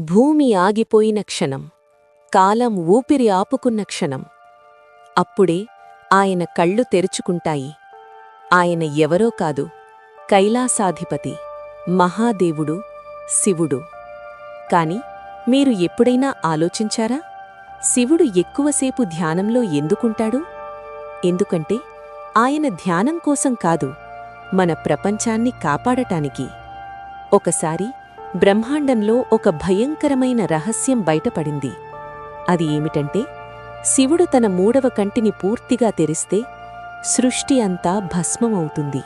భూమి ఆగిపోయిన క్షణం కాలం ఊపిరి ఆపుకున్న క్షణం. అప్పుడే ఆయన కళ్ళు తెరుచుకుంటాయి. ఆయన ఎవరో కాదు కైలాసాధిపతి మహాదేవుడు శివుడు. కాని మీరు ఎప్పుడైనా ఆలోచించారా? శివుడు ఎక్కువసేపు ధ్యానంలో ఎందుకుంటాడు? ఎందుకంటే ఆయన ధ్యానం కోసం కాదు మన ప్రపంచాన్ని కాపాడటానికి. ఒకసారి బ్రహ్మాండంలో ఒక భయంకరమైన రహస్యం బయటపడింది. అది ఏమిటంటే శివుడు తన మూడవ కంటిని పూర్తిగా తెరిస్తే సృష్టి అంతా భస్మమవుతుంది.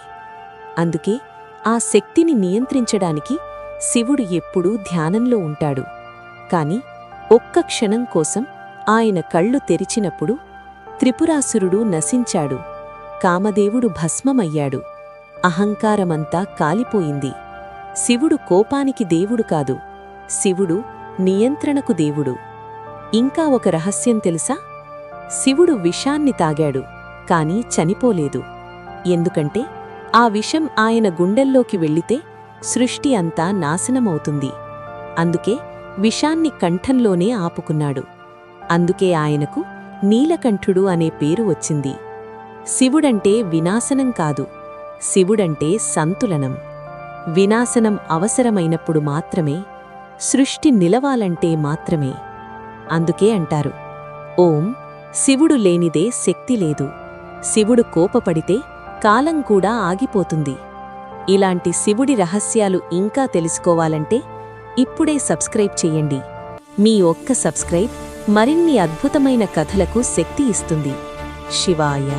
అందుకే ఆ శక్తిని నియంత్రించడానికి శివుడు ఎప్పుడూ ధ్యానంలో ఉంటాడు. కాని ఒక్క క్షణం కోసం ఆయన కళ్ళు తెరిచినప్పుడు త్రిపురాసురుడు నశించాడు. కామదేవుడు భస్మమయ్యాడు. అహంకారమంతా కాలిపోయింది. శివుడు కోపానికి దేవుడు కాదు. శివుడు నియంత్రణకు దేవుడు. ఇంకా ఒక రహస్యం తెలుసా? శివుడు విషాన్ని తాగాడు కాని చనిపోలేదు. ఎందుకంటే ఆ విషం ఆయన గుండెల్లోకి వెళ్ళితే సృష్టి అంతా నాశనమవుతుంది. అందుకే విషాన్ని కంఠంలోనే ఆపుకున్నాడు. అందుకే ఆయనకు నీలకంఠుడు అనే పేరు వచ్చింది. శివుడంటే వినాశనం కాదు. శివుడంటే సంతులనం. వినాశనం అవసరమైనప్పుడు మాత్రమే సృష్టి నిలవాలంటే మాత్రమే. అందుకే అంటారు ఓం శివుడు లేనిదే శక్తి లేదు. శివుడు కోపపడితే కాలం కూడా ఆగిపోతుంది. ఇలాంటి శివుడి రహస్యాలు ఇంకా తెలుసుకోవాలంటే ఇప్పుడే సబ్స్క్రైబ్ చెయ్యండి మీ ఒక్క సబ్స్క్రైబ్ మరిన్ని అద్భుతమైన కథలకు శక్తి ఇస్తుంది. శివాయ.